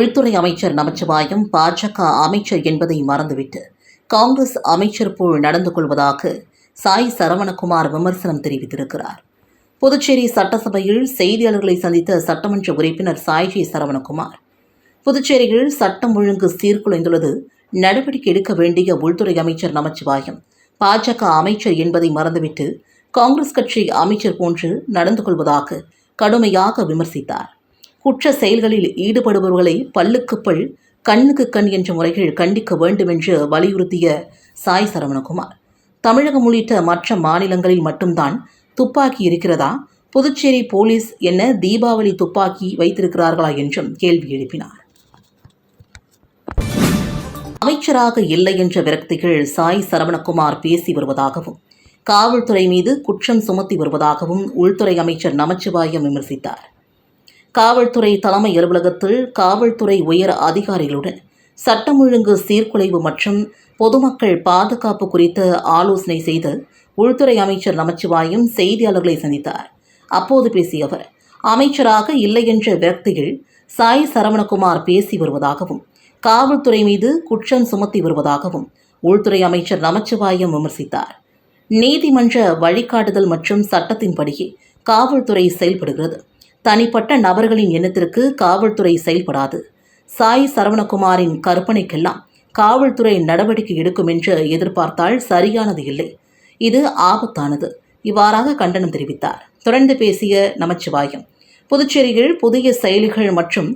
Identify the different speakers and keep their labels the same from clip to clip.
Speaker 1: உள்துறை அமைச்சர் நமச்சிவாயம் பாஜக அமைச்சர் என்பதை மறந்துவிட்டு காங்கிரஸ் அமைச்சர் போல் நடந்து கொள்வதாக சாய் சரவணகுமார் விமர்சனம் தெரிவித்திருக்கிறார். புதுச்சேரி சட்டசபையில் செய்தியாளர்களை சந்தித்த சட்டமன்ற உறுப்பினர் சாய்ஜி சரவணகுமார் புதுச்சேரியில் சட்டம் ஒழுங்கு சீர்குலைந்துள்ளது நடவடிக்கை எடுக்க வேண்டிய உள்துறை அமைச்சர் நமச்சிவாயம் பாஜக அமைச்சர் என்பதை மறந்துவிட்டு காங்கிரஸ் கட்சி அமைச்சர் போன்று நடந்து கொள்வதாக கடுமையாக விமர்சித்தார். குற்ற செயல்களில் ஈடுபடுபவர்களை பல்லுக்கு பல் கண்ணுக்கு கண் என்ற முறையில் கண்டிக்க வேண்டும் என்று வலியுறுத்திய சாய் சரவணகுமார். தமிழகம் உள்ளிட்ட மற்ற மாநிலங்களில் மட்டும்தான் துப்பாக்கி இருக்கிறதா? புதுச்சேரி போலீஸ் என்ன தீபாவளி துப்பாக்கி வைத்திருக்கிறார்களா என்றும் கேள்வி எழுப்பினார். அமைச்சராக இல்லை என்ற விரக்திகள் சாய் சரவணகுமார் பேசி வருவதாகவும் காவல்துறை மீது குற்றம் சுமத்தி வருவதாகவும் உள்துறை அமைச்சர் நமச்சிவாயம் விமர்சித்தார். காவல்துறை தலைமை அலுவலகத்தில் காவல்துறை உயர் அதிகாரிகளுடன் சட்டம் ஒழுங்கு சீர்குலைவு மற்றும் பொதுமக்கள் பாதுகாப்பு குறித்து ஆலோசனை செய்து உள்துறை அமைச்சர் நமச்சிவாயம் செய்தியாளர்களை சந்தித்தார். அப்போது பேசிய அவர் அமைச்சராக இல்லை என்ற விரக்தியில் சாய் சரவணகுமார் பேசி வருவதாகவும் காவல்துறை மீது குற்றம் சுமத்தி வருவதாகவும் உள்துறை அமைச்சர் நமச்சிவாயம் விமர்சித்தார். நீதிமன்ற வழிகாட்டுதல் மற்றும் சட்டத்தின்படியே காவல்துறை செயல்படுகிறது. தனிப்பட்ட நபர்களின் எண்ணத்திற்கு காவல்துறை செயல்படாது. சாய் சரவணகுமாரின் கற்பனைக்கெல்லாம் காவல்துறை நடவடிக்கை எடுக்கும் என்று எதிர்பார்த்தால் சரியானது இல்லை. இது ஆபத்தானது. இவ்வாறாக கண்டனம் தெரிவித்தார். தொடர்ந்து பேசிய நமச்சிவாயம். புதுச்சேரியில் புதிய செயலிகள் மற்றும்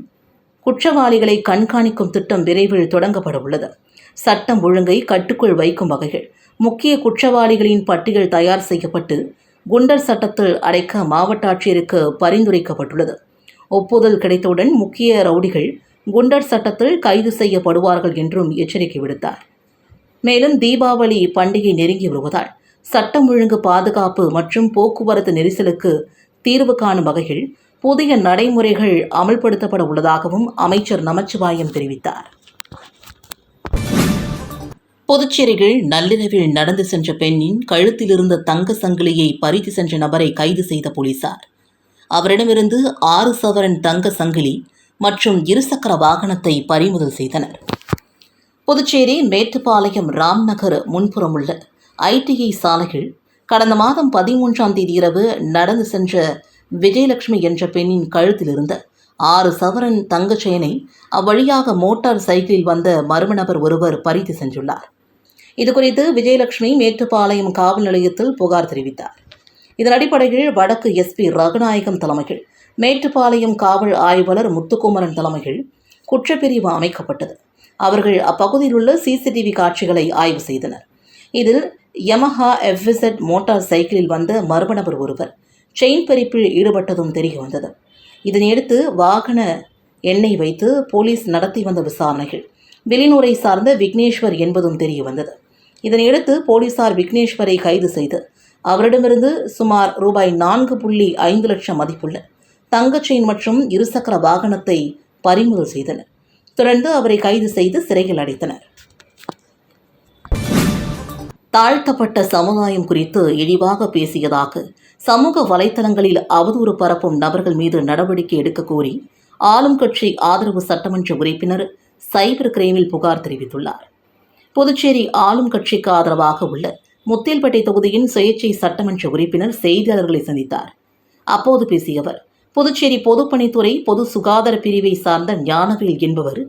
Speaker 1: குற்றவாளிகளை கண்காணிக்கும் திட்டம் விரைவில் தொடங்கப்பட உள்ளது. சட்டம் ஒழுங்கை கட்டுக்குள் வைக்கும் வகையில் முக்கிய குற்றவாளிகளின் பட்டியல் தயார் செய்யப்பட்டு குண்டர் சட்டத்தில் அடைக்க மாவட்ட ஆட்சியருக்கு பரிந்துரைக்கப்பட்டுள்ளது. ஒப்புதல் கிடைத்தவுடன் முக்கிய ரவுடிகள் குண்டர் சட்டத்தில் கைது செய்யப்படுவார்கள் என்றும் எச்சரிக்கை விடுத்தார். மேலும் தீபாவளி பண்டிகை நெருங்கி வருவதால் சட்டம் ஒழுங்கு பாதுகாப்பு மற்றும் போக்குவரத்து நெரிசலுக்கு தீர்வு காணும் வகையில் புதிய நடைமுறைகள் அமல்படுத்தப்பட உள்ளதாகவும் அமைச்சர் நமச்சிவாயம் தெரிவித்தார். புதுச்சேரியில் நள்ளிரவில் நடந்து சென்ற பெண்ணின் கழுத்தில் இருந்த தங்க சங்கிலியை பறித்து சென்ற நபரை கைது செய்த போலீசார். அவரிடமிருந்து ஆறு சவரன் தங்க சங்கிலி மற்றும் இருசக்கர வாகனத்தை பறிமுதல் செய்தனர். புதுச்சேரி மேட்டுப்பாளையம் ராம்நகர் முன்புறம் உள்ள ஐடிஐ சாலையில் கடந்த மாதம் பதிமூன்றாம் தேதி இரவு நடந்து சென்ற விஜயலட்சுமி என்ற பெண்ணின் கழுத்தில் இருந்த ஆறு சவரன் தங்கச் செயினை அவ்வழியாக மோட்டார் சைக்கிளில் வந்த மர்ம நபர் ஒருவர் பறித்து சென்றுள்ளார். இதுகுறித்து விஜயலட்சுமி மேட்டுப்பாளையம் காவல் நிலையத்தில் புகார் தெரிவித்தார். இதன் அடிப்படையில் வடக்கு எஸ்பி ரகுநாயகம் தலைமையில் மேட்டுப்பாளையம் காவல் ஆய்வாளர் முத்துக்குமரன் தலைமையில் குற்றப்பிரிவு அமைக்கப்பட்டது. அவர்கள் அப்பகுதியில் உள்ள சிசிடிவி காட்சிகளை ஆய்வு செய்தனர். இதில் யமஹா எஃப்இசட் மோட்டார் சைக்கிளில் வந்த மர்ம நபர் ஒருவர் செயின் பறிப்பில் ஈடுபட்டதும் தெரிய வந்தது. இதனையடுத்து வாகன எண்ணெய் வைத்து போலீஸ் நடத்தி வந்த விசாரணைகள் வெளிநூரை சார்ந்த விக்னேஸ்வர் என்பதும் தெரிய வந்தது. இதனையடுத்து போலீசார் விக்னேஸ்வரை கைது செய்து அவரிடமிருந்து சுமார் ரூபாய் நான்கு புள்ளி ஐந்து லட்சம் மதிப்புள்ள தங்கச்செயின் மற்றும் இருசக்கர வாகனத்தை பறிமுதல் செய்தனர். தொடர்ந்து அவரை கைது செய்து சிறையில் அடைத்தனர். தாழ்த்தப்பட்ட சமுதாயம் குறித்து இழிவாக பேசியதாக சமூக வலைத்தளங்களில் அவதூறு பரப்பும் நபர்கள் மீது நடவடிக்கை எடுக்க கோரி ஆளும் கட்சி ஆதரவு சட்டமன்ற உறுப்பினர் சைபர் கிரைமில் புகார் தெரிவித்துள்ளார். புதுச்சேரி ஆளும் கட்சிக்கு ஆதரவாக உள்ள முத்தேல்பேட்டை தொகுதியின் சுயேட்சை சட்டமன்ற உறுப்பினர் செய்தியாளர்களை சந்தித்தார். அப்போது பேசிய அவர் புதுச்சேரி பொதுப்பணித்துறை பொது சுகாதார பிரிவை சார்ந்த ஞானவேல் என்பவர்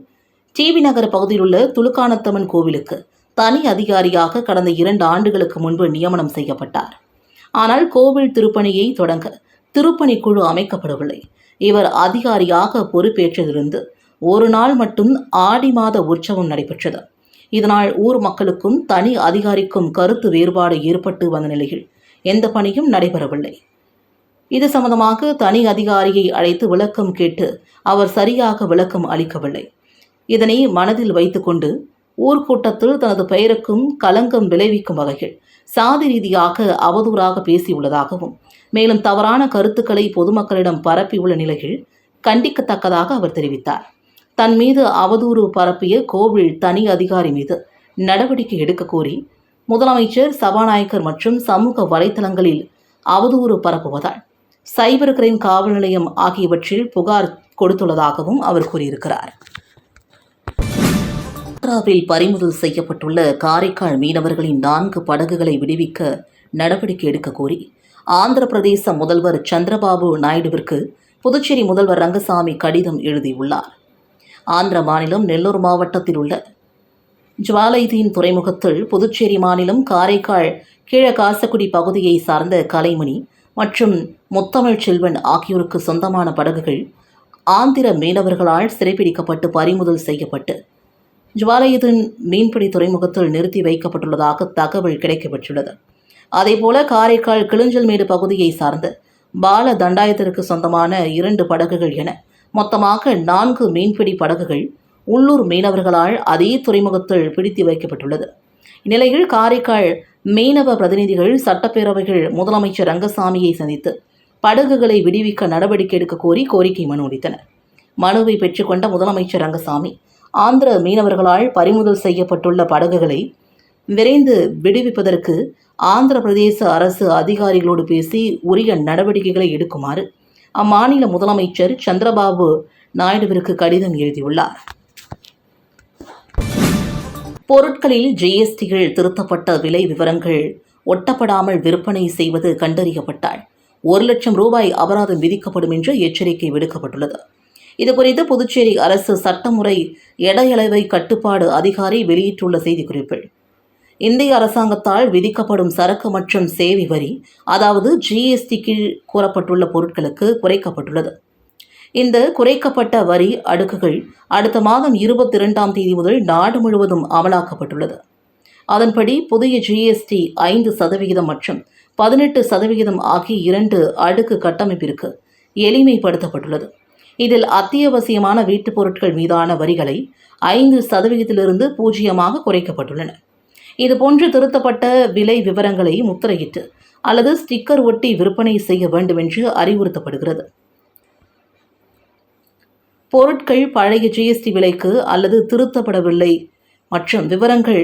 Speaker 1: டிவி நகர் பகுதியில் உள்ள துலுக்கானத்தம்மன் கோவிலுக்கு தனி அதிகாரியாக கடந்த இரண்டு ஆண்டுகளுக்கு முன்பு நியமனம் செய்யப்பட்டார். ஆனால் கோவில் திருப்பணியை தொடங்க திருப்பணி குழு அமைக்கப்படவில்லை. இவர் அதிகாரியாக பொறுப்பேற்றதிலிருந்து ஒரு நாள் மட்டும் ஆடி மாத உற்சவம் நடைபெற்றது. இதனால் ஊர் மக்களுக்கும் தனி அதிகாரிக்கும் கருத்து வேறுபாடு ஏற்பட்டு வந்த நிலையில் எந்த பணியும் நடைபெறவில்லை. இது சம்பந்தமாக தனி அதிகாரியை அழைத்து விளக்கம் கேட்டு அவர் சரியாக விளக்கம் அளிக்கவில்லை. இதனை மனதில் வைத்துக்கொண்டு ஊர்க்கூட்டத்தில் தனது பெயருக்கும் கலங்கம் விளைவிக்கும் வகையில் சாதி ரீதியாக அவதூறாக பேசியுள்ளதாகவும் மேலும் தவறான கருத்துக்களை பொதுமக்களிடம் பரப்பியுள்ள நிலையில் கண்டிக்கத்தக்கதாக அவர் தெரிவித்தார். தன் மீது அவதூறு பரப்பிய கோவில் தனி அதிகாரி மீது நடவடிக்கை எடுக்க கோரி முதலமைச்சர் சபாநாயகர் மற்றும் சமூக வலைத்தளங்களில் அவதூறு பரப்புவதால் சைபர் கிரைம் காவல் நிலையம் ஆகியவற்றில் புகார் கொடுத்துள்ளதாகவும் அவர் கூறியிருக்கிறார். ஆந்திராவில் பறிமுதல் செய்யப்பட்டுள்ள காரைக்கால் மீனவர்களின் நான்கு படகுகளை விடுவிக்க நடவடிக்கை எடுக்க கோரி ஆந்திர பிரதேச முதல்வர் சந்திரபாபு நாயுடுவிற்கு புதுச்சேரி முதல்வர் ரங்கசாமி கடிதம் எழுதியுள்ளார். ஆந்திர மாநிலம் நெல்லூர் மாவட்டத்தில் உள்ள ஜுவாலைதீன் துறைமுகத்தில் புதுச்சேரி மாநிலம் காரைக்கால் கீழ காசக்குடி பகுதியை சார்ந்த கலைமணி மற்றும் முத்தமிழ் செல்வன் ஆகியோருக்கு சொந்தமான படகுகள் ஆந்திர மீனவர்களால் சிறைப்பிடிக்கப்பட்டு பறிமுதல் செய்யப்பட்டு ஜுவாலயத்தின் மீன்பிடி துறைமுகத்தில் நிறுத்தி வைக்கப்பட்டுள்ளதாக தகவல் கிடைக்கப்பெற்றுள்ளது. அதேபோல காரைக்கால் கிளிஞ்சல்மேடு பகுதியை சார்ந்த பால தண்டாயத்திற்கு சொந்தமான இரண்டு படகுகள் என மொத்தமாக நான்கு மீன்பிடி படகுகள் உள்ளூர் மீனவர்களால் அதே துறைமுகத்தில் பிடித்து வைக்கப்பட்டுள்ளது. இந்நிலையில் காரைக்கால் மீனவ பிரதிநிதிகள் சட்டப்பேரவைகள் முதலமைச்சர் ரங்கசாமியை சந்தித்து படகுகளை விடுவிக்க நடவடிக்கை எடுக்க கோரி கோரிக்கை மனு அளித்தனர். மனுவை பெற்றுக்கொண்ட முதலமைச்சர் ரங்கசாமி ஆந்திர மீனவர்களால் பறிமுதல் செய்யப்பட்டுள்ள படகுகளை விரைந்து விடுவிப்பதற்கு ஆந்திர பிரதேச அரசு அதிகாரிகளோடு பேசி உரிய நடவடிக்கைகளை எடுக்குமாறு அம்மாநில முதலமைச்சர் சந்திரபாபு நாயுடுவிற்கு கடிதம் எழுதியுள்ளார். பொருட்களில் ஜிஎஸ்டிகள் திருத்தப்பட்ட விலை விவரங்கள் ஒட்டப்படாமல் விற்பனை செய்வது கண்டறியப்பட்டால் ஒரு லட்சம் ரூபாய் அபராதம் விதிக்கப்படும் என்று எச்சரிக்கை விடுக்கப்பட்டுள்ளது. இதுகுறித்து புதுச்சேரி அரசு சட்டமுறை எடையளவை கட்டுப்பாடு அதிகாரி வெளியிட்டுள்ள செய்திக்குறிப்பில் இந்திய அரசாங்கத்தால் விதிக்கப்படும் சரக்கு மற்றும் சேவை வரி அதாவது ஜிஎஸ்டி கீழ் கூறப்பட்டுள்ள பொருட்களுக்கு குறைக்கப்பட்டுள்ளது. இந்த குறைக்கப்பட்ட வரி அடுக்குகள் அடுத்த மாதம் இருபத்தி இரண்டாம் தேதி முதல் நாடு முழுவதும் அமலாக்கப்பட்டுள்ளது. அதன்படி புதிய ஜிஎஸ்டி ஐந்து சதவிகிதம் மற்றும் பதினெட்டு சதவிகிதம் ஆகிய இரண்டு அடுக்கு கட்டமைப்பிற்கு எளிமைப்படுத்தப்பட்டுள்ளது. இதில் அத்தியாவசியமான வீட்டுப் பொருட்கள் மீதான வரிகளை ஐந்து சதவிகிதத்திலிருந்து பூஜ்ஜியமாக குறைக்கப்பட்டுள்ளன. இதுபோன்று திருத்தப்பட்ட விலை விவரங்களை முத்திரையிட்டு அல்லது ஸ்டிக்கர் ஒட்டி விற்பனை செய்ய வேண்டும் என்று அறிவுறுத்தப்படுகிறது. பொருட்கள் பழைய ஜிஎஸ்டி விலைக்கு அல்லது திருத்தப்படவில்லை. மற்றும் விவரங்கள்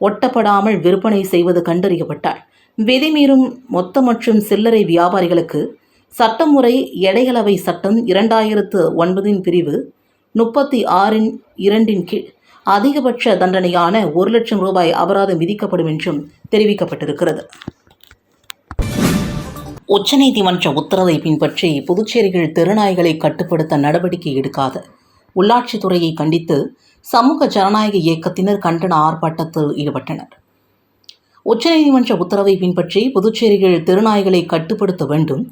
Speaker 1: ஒட்டப்படாமல் விற்பனை செய்வது கண்டறியப்பட்டால் விதிமீறும் மொத்த மற்றும் சில்லறை வியாபாரிகளுக்கு சட்டமுறை எடைகளவை சட்டம் இரண்டாயிரத்து ஒன்பதின் பிரிவு முப்பத்தி ஆறின் இரண்டின் கீழ் அதிகபட்ச தண்டனையான ஒரு லட்சம் ரூபாய் அபராதம் விதிக்கப்படும் என்றும் தெரிவிக்கப்பட்டிருக்கிறது. உச்சநீதிமன்ற உத்தரவை பின்பற்றி புதுச்சேரியில் தெருநாய்களை கட்டுப்படுத்த நடவடிக்கை எடுக்காத உள்ளாட்சித்துறையை கண்டித்து சமூக ஜனநாயக இயக்கத்தினர் கண்டன ஆர்ப்பாட்டத்தில் ஈடுபட்டனர். உச்சநீதிமன்ற உத்தரவை பின்பற்றி புதுச்சேரியில் திருநாய்களை கட்டுப்படுத்த வேண்டும்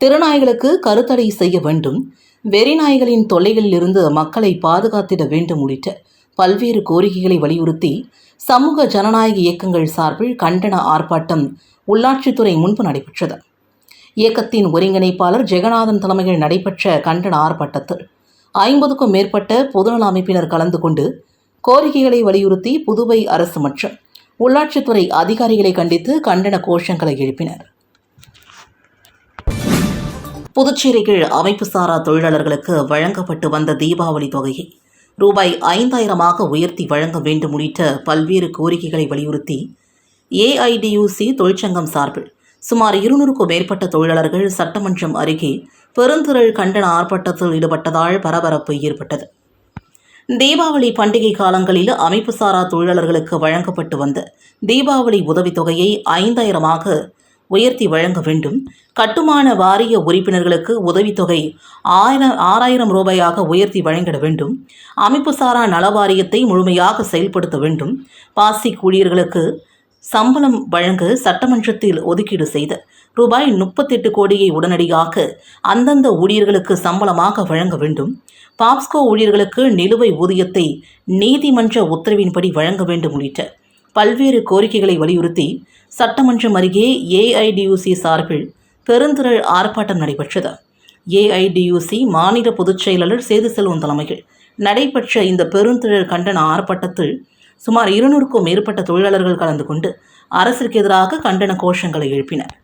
Speaker 1: திருநாய்களுக்கு கருத்தடை செய்ய வேண்டும் வெறிநாய்களின் தொல்லைகளில் இருந்து மக்களை பாதுகாத்திட வேண்டும் உள்ளிட்ட பல்வேறு கோரிக்கைகளை வலியுறுத்தி சமூக ஜனநாயக இயக்கங்கள் சார்பில் கண்டன ஆர்ப்பாட்டம் உள்ளாட்சித்துறை முன்பு நடைபெற்றது. இயக்கத்தின் ஒருங்கிணைப்பாளர் ஜெகநாதன் தலைமையில் நடைபெற்ற கண்டன ஆர்ப்பாட்டத்தில் ஐம்பதுக்கும் மேற்பட்ட பொதுநல அமைப்பினர் கலந்து கொண்டு கோரிக்கைகளை வலியுறுத்தி புதுவை அரசு மற்றும் உள்ளாட்சித்துறை அதிகாரிகளை கண்டித்து கண்டன கோஷங்களை எழுப்பினர். புதுச்சேரியில் அமைப்பு சாரா தொழிலாளர்களுக்கு வழங்கப்பட்டு வந்த தீபாவளி தொகையை ரூபாய் ஐந்தாயிரமாக உயர்த்தி வழங்க வேண்டும் உள்ளிட்ட பல்வேறு கோரிக்கைகளை வலியுறுத்தி ஏஐடியூசி தொழிற்சங்கம் சார்பில் சுமார் இருநூறுக்கும் மேற்பட்ட தொழிலாளர்கள் சட்டமன்றம் அருகே பெருந்திரள் கண்டன ஆர்ப்பாட்டத்தில் ஈடுபட்டதால் பரபரப்பு ஏற்பட்டது. தீபாவளி பண்டிகை காலங்களில் அமைப்பு சாரா தொழிலாளர்களுக்கு வழங்கப்பட்டு வந்த தீபாவளி உதவித்தொகையை ஐந்தாயிரமாக உயர்த்தி வழங்க வேண்டும். கட்டுமான வாரிய உறுப்பினர்களுக்கு உதவித்தொகை ஆயிரம் ஆறாயிரம் ரூபாயாக உயர்த்தி வழங்கிட வேண்டும். அமைப்பு சாரா நல வாரியத்தை முழுமையாக செயல்படுத்த வேண்டும். பாசி ஊழியர்களுக்கு சம்பளம் வழங்க சட்டமன்றத்தில் ஒதுக்கீடு செய்த ரூபாய் முப்பத்தெட்டு கோடியை உடனடியாக அந்தந்த ஊழியர்களுக்கு சம்பளமாக வழங்க வேண்டும். பாப்ஸ்கோ ஊழியர்களுக்கு நிலுவை ஊதியத்தை நீதிமன்ற உத்தரவின்படி வழங்க வேண்டும் உள்ளிட்ட பல்வேறு கோரிக்கைகளை வலியுறுத்தி சட்டமன்றம் அருகே ஏஐடியூசி சார்பில் பெருந்திரள் ஆர்ப்பாட்டம் நடைபெற்றது. ஏஐடியூசி மாநில பொதுச் செயலாளர் சேது செல்வம் தலைமையில் நடைபெற்ற இந்த பெருந்திரள் கண்டன ஆர்ப்பாட்டத்தில் சுமார் இருநூறுக்கும் மேற்பட்ட தொழிலாளர்கள் கலந்து கொண்டு அரசிற்கு எதிராக கண்டன கோஷங்களை எழுப்பினர்.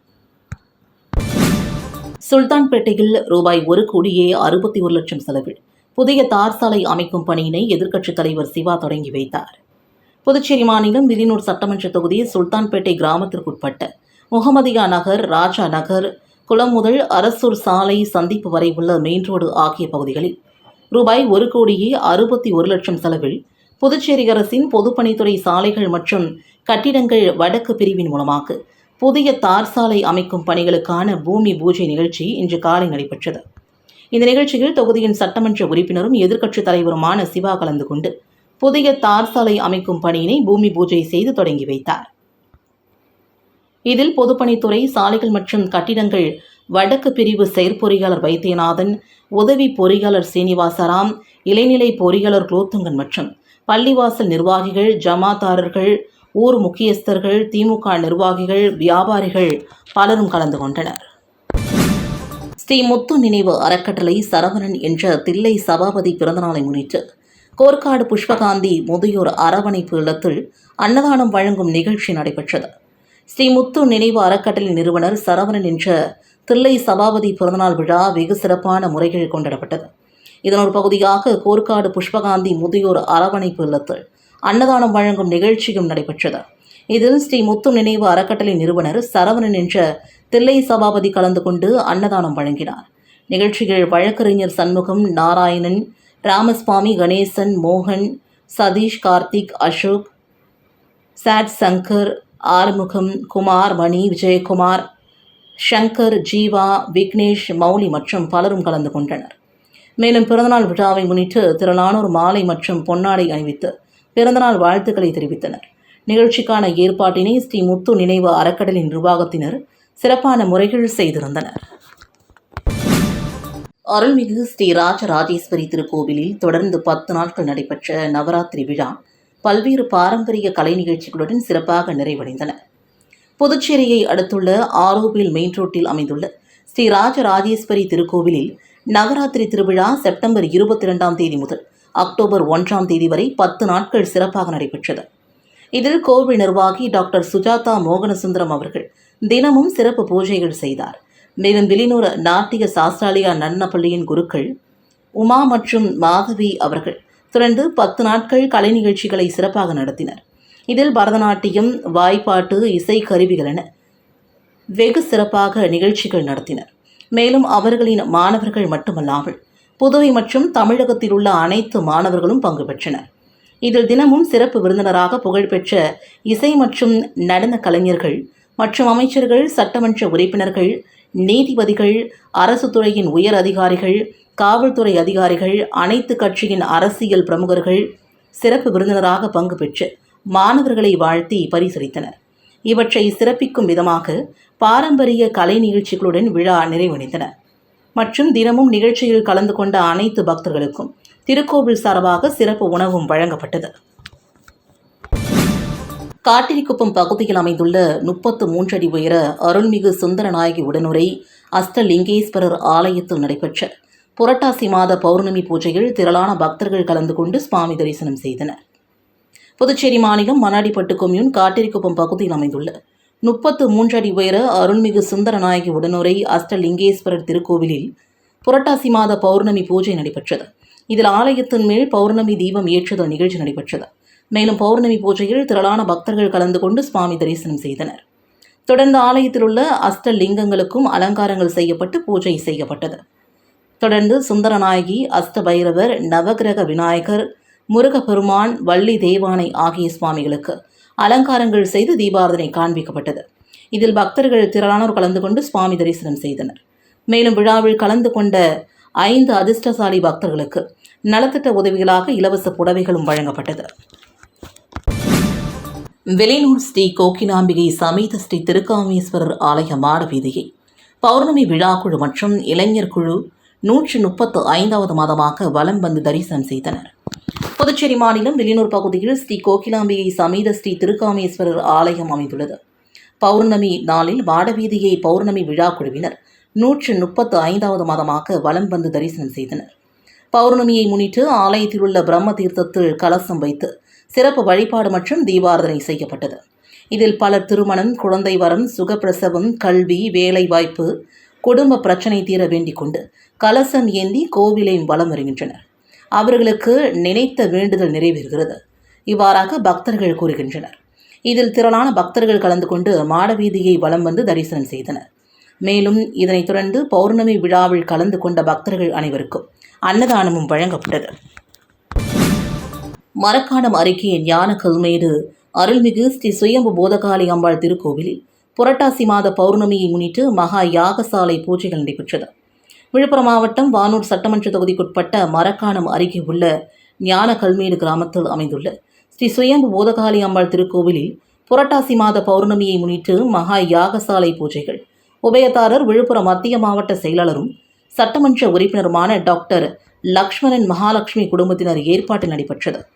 Speaker 1: சுல்தான்பேட்டையில் ரூபாய் ஒரு கோடியே அறுபத்தி ஒரு லட்சம் செலவில் புதிய தார் சாலை அமைக்கும் பணியினை எதிர்க்கட்சித் தலைவர் சிவா தொடங்கி வைத்தார். புதுச்சேரி மாநிலம் விதினூர் சட்டமன்ற தொகுதி சுல்தான்பேட்டை கிராமத்திற்குட்பட்ட முகமதியா நகர் ராஜா நகர் குளம் முதல் அரசூர் சாலை சந்திப்பு வரை உள்ள மெயின் ரோடு ஆகிய பகுதிகளில் ரூபாய் ஒரு கோடியே அறுபத்தி ஒரு லட்சம் செலவில் புதுச்சேரி அரசின் பொதுப்பணித்துறை சாலைகள் மற்றும் கட்டிடங்கள் வடக்கு பிரிவின் மூலமாக புதிய தார் சாலை அமைக்கும் பணிகளுக்கான பூமி பூஜை நிகழ்ச்சி இன்று காலை நடைபெற்றது. இந்த நிகழ்ச்சியில் தொகுதியின் சட்டமன்ற உறுப்பினரும் எதிர்க்கட்சித் தலைவருமான சிவா கலந்து கொண்டு புதிய தார் சாலை அமைக்கும் பணியினை பூமி பூஜை செய்து தொடங்கி வைத்தார். இதில் பொதுப்பணித்துறை சாலைகள் மற்றும் கட்டிடங்கள் வடக்கு பிரிவு செயற்பொறியாளர் வைத்தியநாதன் உதவி பொறியாளர் சீனிவாசராம் இளைநிலை பொறியாளர் குலோத்துங்கன் மற்றும் பள்ளிவாசல் நிர்வாகிகள் ஜமாதாரர்கள் ஊர் முக்கியஸ்தர்கள் திமுக நிர்வாகிகள் வியாபாரிகள் பலரும் கலந்து கொண்டனர். ஸ்ரீ முத்து நினைவு அறக்கட்டளை சரவணன் என்ற தில்லை சபாபதி பிறந்தநாளை முன்னிட்டு கோர்க்காடு புஷ்பகாந்தி முதியோர் அரவணைப்பு இல்லத்தில் அன்னதானம் வழங்கும் நிகழ்ச்சி நடைபெற்றது. ஸ்ரீ முத்து நினைவு அறக்கட்டளை நிறுவனர் சரவணன் என்ற தில்லை சபாபதி பிறந்தநாள் விழா வெகு சிறப்பான முறைகள் கொண்டாடப்பட்டது. இதன் ஒரு பகுதியாக கோர்க்காடு புஷ்பகாந்தி முதியோர் அரவணைப்பு இல்லத்தில் அன்னதானம் வழங்கும் நிகழ்ச்சியும் நடைபெற்றது. இதில் ஸ்ரீ முத்து நினைவு அறக்கட்டளை நிறுவனர் சரவணன் என்ற தில்லை சபாபதி கலந்து கொண்டு அன்னதானம் வழங்கினார். நிகழ்ச்சிகள் வழக்கறிஞர் சண்முகம் நாராயணன் ராமசுவாமி கணேசன் மோகன் சதீஷ் கார்த்திக் அசோக் சாட் சங்கர் ஆறுமுகம் குமார் மணி விஜயகுமார் ஷங்கர் ஜீவா விக்னேஷ் மௌலி மற்றும் பலரும் கலந்து கொண்டனர். மேலும் பிறந்தநாள் விழாவை முன்னிட்டு திரளானோர் மாலை மற்றும் பொன்னாடை அணிவித்து பிறந்தநாள் வாழ்த்துக்களை தெரிவித்தனர். நிகழ்ச்சிக்கான ஏற்பாட்டினை ஸ்ரீ முத்து நினைவு அறக்கடலின் நிர்வாகத்தினர் சிறப்பான முறைகள் செய்திருந்தனர். அருள்மிகு ஸ்ரீ ராஜராஜேஸ்வரி திருக்கோவிலில் தொடர்ந்து பத்து நாட்கள் நடைபெற்ற நவராத்திரி விழா பல்வேறு பாரம்பரிய கலை நிகழ்ச்சிகளுடன் சிறப்பாக நிறைவடைந்தன. புதுச்சேரியை அடுத்துள்ள ஆரோவில் மெயின் ரோட்டில் அமைந்துள்ள ஸ்ரீ ராஜராஜேஸ்வரி திருக்கோவிலில் நவராத்திரி திருவிழா செப்டம்பர் இருபத்தி ரெண்டாம் தேதி முதல் அக்டோபர் ஒன்றாம் தேதி வரை பத்து நாட்கள் சிறப்பாக நடைபெற்றது. இதில் கோவில் நிர்வாகி டாக்டர் சுஜாதா மோகனசுந்தரம் அவர்கள் தினமும் சிறப்பு பூஜைகள் செய்தார். மேலும் விலினூர் நாட்டிய சாஸ்திராலயா நன்னப்பள்ளியின் குருக்கள் உமா மற்றும் மாதவி அவர்கள் தொடர்ந்து பத்து நாட்கள் கலை நிகழ்ச்சிகளை சிறப்பாக நடத்தினர். இதில் பரதநாட்டியம் வாய்ப்பாட்டு இசை கருவிகள் என வெகு சிறப்பாக நிகழ்ச்சிகள் நடத்தினர். மேலும் அவர்களின் மாணவர்கள் மட்டுமல்லாமல் புதுவை மற்றும் தமிழகத்தில் உள்ள அனைத்து மாணவர்களும் பங்கு பெற்றனர். இதில் தினமும் சிறப்பு விருந்தினராக புகழ்பெற்ற இசை மற்றும் நடன கலைஞர்கள் மற்றும் அமைச்சர்கள் சட்டமன்ற உறுப்பினர்கள் நீதிபதிகள் அரசு துறையின் உயர் அதிகாரிகள் காவல்துறை அதிகாரிகள் அனைத்து கட்சியின் அரசியல் பிரமுகர்கள் சிறப்பு விருந்தினராக பங்கு பெற்று மாணவர்களை வாழ்த்தி பரிசளித்தனர். இவற்றை சிறப்பிக்கும் விதமாக பாரம்பரிய கலை நிகழ்ச்சிகளுடன் விழா நிறைவடைந்தன. மற்றும் தினமும் நிகழ்ச்சியில் கலந்து கொண்ட அனைத்து பக்தர்களுக்கும் திருக்கோவில் சார்பாக சிறப்பு உணவும் வழங்கப்பட்டது. காட்டிரிக்குப்பம் பகுதியில் அமைந்துள்ள முப்பத்து மூன்றடி உயர அருள்மிகு சுந்தரநாயகி உடனுரை அஷ்டலிங்கேஸ்வரர் ஆலயத்தில் நடைபெற்ற புரட்டாசி மாத பௌர்ணமி பூஜையில் திரளான பக்தர்கள் கலந்து கொண்டு சுவாமி தரிசனம் செய்தனர். புதுச்சேரி மாநிலம் மணாடிப்பட்டு கொம்யூன் காட்டிரிக்குப்பம் பகுதியில் அமைந்துள்ள முப்பத்து மூன்றடி உயர அருள்மிகு சுந்தரநாயகி உடனுரை அஷ்டலிங்கேஸ்வரர் திருக்கோவிலில் புரட்டாசி மாத பௌர்ணமி பூஜை நடைபெற்றது. இதில் ஆலயத்தின் மேல் பௌர்ணமி தீபம் ஏற்றுதல் நிகழ்ச்சி நடைபெற்றது. மேலும் பௌர்ணமி பூஜையில் திரளான பக்தர்கள் கலந்து கொண்டு சுவாமி தரிசனம் செய்தனர். தொடர்ந்து ஆலயத்தில் உள்ள அஷ்டலிங்கங்களுக்கும் அலங்காரங்கள் செய்யப்பட்டு பூஜை செய்யப்பட்டது. தொடர்ந்து சுந்தரநாயகி அஷ்ட பைரவர் நவகிரக விநாயகர் முருகப்பெருமான் வள்ளி தேவானை ஆகிய சுவாமிகளுக்கு அலங்காரங்கள் செய்து தீபாரதனை காண்பிக்கப்பட்டது. இதில் பக்தர்கள் திரளானோர் கலந்து கொண்டு சுவாமி தரிசனம் செய்தனர். மேலும் விழாவில் கலந்து கொண்ட ஐந்து அதிர்ஷ்டசாலி பக்தர்களுக்கு நலத்திட்ட உதவிகளாக இலவச புடவைகளும் வழங்கப்பட்டது. வெளிநூல் ஸ்ரீ கோகிலாம்பிகை சமேத ஸ்ரீ திருக்காமேஸ்வரர் ஆலய மாட வீதியை பௌர்ணமி விழாக்குழு மற்றும் இளைஞர் குழு நூற்று முப்பத்து ஐந்தாவது மாதமாக வலம் வந்து தரிசனம் செய்தனர். புதுச்சேரி மாநிலம் வெளியூர் பகுதியில் ஸ்ரீ கோகிலாம்பிகை சமேத ஸ்ரீ திருக்காமேஸ்வரர் ஆலயம் அமைந்துள்ளது. பௌர்ணமி நாளில் வாடவீதியை பௌர்ணமி விழா குழுவினர் நூற்று முப்பத்து ஐந்தாவது மாதமாக வலம் வந்து தரிசனம் செய்தனர். பௌர்ணமியை முன்னிட்டு ஆலயத்தில் உள்ள பிரம்ம தீர்த்தத்தில் கலசம் வைத்து சிறப்பு வழிபாடு மற்றும் தீபாரதனை செய்யப்பட்டது. இதில் பலர் திருமணம் குழந்தை வரம் சுகப்பிரசவம் கல்வி வேலைவாய்ப்பு குடும்ப பிரச்சனை தீர வேண்டிக் கொண்டு கலசம் ஏந்தி கோவிலையும் வலம் வருகின்றனர். அவர்களுக்கு நினைத்த வேண்டுதல் நிறைவேறுகிறது. இவ்வாறாக பக்தர்கள் கூறுகின்றனர். இதில் திரளான பக்தர்கள் கலந்து கொண்டு மாடவீதியை வலம் வந்து தரிசனம் செய்தனர். மேலும் இதனைத் தொடர்ந்து பௌர்ணமி விழாவில் கலந்து கொண்ட பக்தர்கள் அனைவருக்கும் அன்னதானமும் வழங்கப்பட்டது. மரக்காணம் அருகே ஞான கல்மேடு அருள்மிகு ஸ்ரீ சுயம்பு போதகாளி அம்பாள் திருக்கோவிலில் புரட்டாசி மாத பௌர்ணமியை முன்னிட்டு மகா யாகசாலை பூஜைகள் நடைபெற்றது. விழுப்புரம் மாவட்டம் வானூர் சட்டமன்ற தொகுதிக்குட்பட்ட மரக்காணம் அருகே உள்ள ஞான கல்மேடு கிராமத்தில் அமைந்துள்ள ஸ்ரீ சுயம்பு போதகாளி அம்பாள் திருக்கோவிலில் புரட்டாசி மாத பௌர்ணமியை முன்னிட்டு மகா யாகசாலை பூஜைகள். உபயதாரர் விழுப்புரம் மத்திய மாவட்ட செயலாளரும் சட்டமன்ற உறுப்பினருமான டாக்டர் லக்ஷ்மணன் மகாலட்சுமி குடும்பத்தினர் ஏற்பாட்டில் நடைபெற்றது.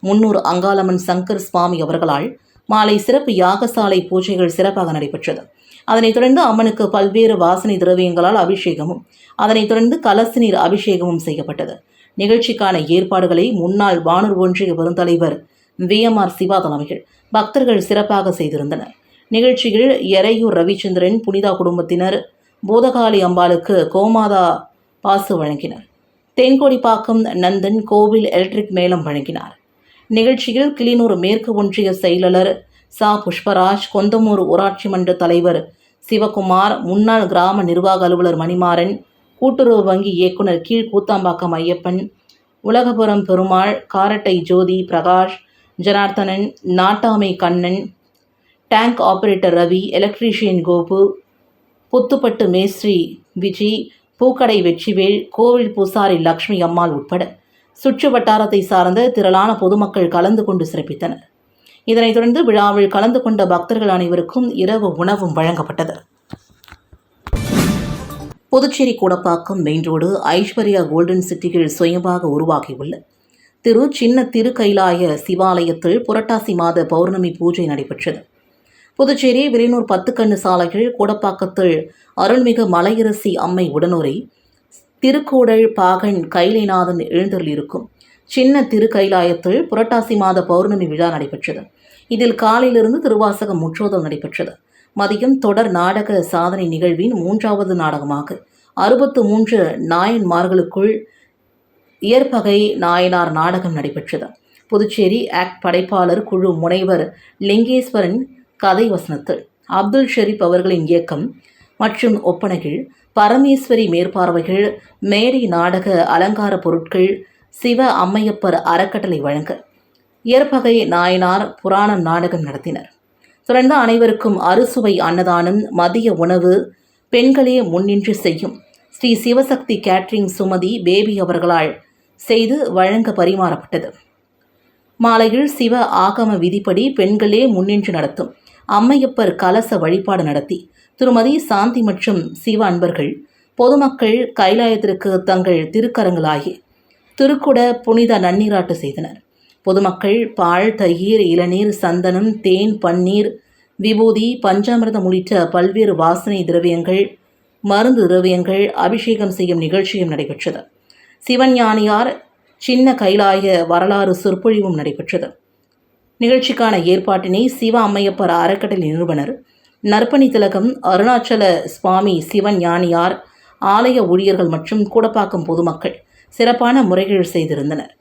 Speaker 1: முன்னூறு அங்காளம்மன் சங்கர் சுவாமி அவர்களால் மாலை சிறப்பு யாகசாலை பூஜைகள் சிறப்பாக நடைபெற்றது. அதனைத் தொடர்ந்து அம்மனுக்கு பல்வேறு வாசனை திரவியங்களால் அபிஷேகமும் அதனைத் தொடர்ந்து கலசு நீர் அபிஷேகமும் செய்யப்பட்டது. நிகழ்ச்சிக்கான ஏற்பாடுகளை முன்னாள் வானூர் ஒன்றிய பெருந்தலைவர் வி. எம். ஆர். சிவா தலைமையில் பக்தர்கள் சிறப்பாக செய்திருந்தனர். நிகழ்ச்சியில் எறையூர் ரவிச்சந்திரன் புனிதா குடும்பத்தினர் பூதகாளி அம்பாளுக்கு கோமாதா பாசு வழங்கினர். தென்கொடிப்பாக்கம் நந்தன் கோவில் எலக்ட்ரிக் மேளம் வழங்கினார். நிகழ்ச்சியில் கிளிநூர் மேற்கு ஒன்றிய செயலாளர் சா. புஷ்பராஜ் கொந்தமூர் ஊராட்சி மன்ற தலைவர் சிவகுமார் முன்னாள் கிராம நிர்வாக அலுவலர் மணிமாறன் கூட்டுறவு வங்கி இயக்குனர் கீழ் கூத்தாம்பாக்கம் ஐயப்பன் உலகபுரம் பெருமாள் காரட்டை ஜோதி பிரகாஷ் ஜனார்த்தனன் நாட்டாமை Kannan tank operator Ravi electrician Gopu Puthupattu மேஸ்திரி விஜி பூக்கடை வெற்றிவேல் கோவில் பூசாரி லக்ஷ்மி அம்மாள் உட்பட சுற்று வட்டாரத்தை சார்ந்த திரளான பொதுமக்கள் கலந்து கொண்டு சிறப்பித்தனர். இதனைத் தொடர்ந்து விழாவில் கலந்து கொண்ட பக்தர்கள் அனைவருக்கும் இரவு உணவும் வழங்கப்பட்டது. Puducherry Koodapakkam main road Aishwarya golden சிட்டியில் சுயமாக உருவாகியுள்ள திரு சின்ன திருக்கைலாய சிவாலயத்தில் புரட்டாசி மாத பௌர்ணமி பூஜை நடைபெற்றது. புதுச்சேரி விரைனூர் பத்துக்கண்ணு சாலையில் கூடப்பாக்கத்தில் அருள்மிகு மலையரசி அம்மை உடனுரை திருக்கூடல் பாகன் கைலைநாதன் எழுந்தருளிருக்கும் சின்ன திருக்கைலாயத்தில் புரட்டாசி மாத பௌர்ணமி விழா நடைபெற்றது. இதில் காலையிலிருந்து திருவாசகம் முற்றோதல் நடைபெற்றது. மதியம் தொடர் நாடக சாதனை நிகழ்வின் மூன்றாவது நாடகமாக அறுபத்து மூன்று நாயன்மார்களுக்குள் இயற்பகை நாயனார் நாடகம் நடைபெற்றது. புதுச்சேரி ஆக்ட் படைப்பாளர் குழு முனைவர் லிங்கேஸ்வரன் கதை வசனத்தில் அப்துல் ஷெரீப் அவர்களின் இயக்கம் மற்றும் ஒப்பனைகள் பரமேஸ்வரி மேற்பார்வைகள் மேடை நாடக அலங்கார பொருட்கள் சிவ அம்மையப்பர் அறக்கட்டளை வழங்க. இயற்பகை நாயனார் புராண நாடகம் நடத்தினர். தொடர்ந்து அனைவருக்கும் அறுசுவை அன்னதானம் மதிய உணவு பெண்களே முன்னின்று செய்யும். ஸ்ரீ சிவசக்தி கேட்ரிங் சுமதி பேபி அவர்களால் செய்து வழங்க பரிமாறப்பட்டது. மாலையில் சிவ ஆகம விதிப்படி பெண்களே முன்னின்று நடத்தும். அம்மையப்பர் கலச வழிபாடு நடத்தி. திருமதி சாந்தி மற்றும் சிவ அன்பர்கள் பொதுமக்கள் கைலாயத்திற்கு தங்கள் திருக்கரங்களாகி திருக்குட புனித நன்னீராட்டு செய்தனர். பொதுமக்கள் பால் தயிர் இளநீர் சந்தனம் தேன் பன்னீர் விபூதி பஞ்சாமிரதம் உள்ளிட்ட பல்வேறு வாசனை திரவியங்கள் மருந்து திரவியங்கள் அபிஷேகம் செய்யும் நிகழ்ச்சியும் நடைபெற்றது. சிவஞானியார் சின்ன கைலாய வரலாறு சொற்பொழிவும் நடைபெற்றது. நிகழ்ச்சிக்கான ஏற்பாட்டினை சிவ அம்மையப்பர் அறக்கட்டளை நிறுவனர் நற்பணி திலகம் அருணாச்சல சுவாமி சிவன் ஞானியார் ஆலய ஊழியர்கள் மற்றும் கூடப்பாக்கம் பொதுமக்கள் சிறப்பான முறைகள் செய்திருந்தனர்.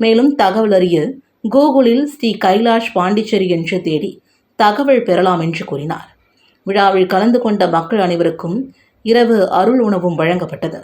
Speaker 1: மேலும் தகவல் அறிய கூகுளில் ஸ்ரீ கைலாஷ் பாண்டிச்சேரி என்று தேடி தகவல் பெறலாம் என்று கூறினார். விழாவில் கலந்து கொண்ட மக்கள் அனைவருக்கும் இரவு அருள் உணவும் வழங்கப்பட்டது.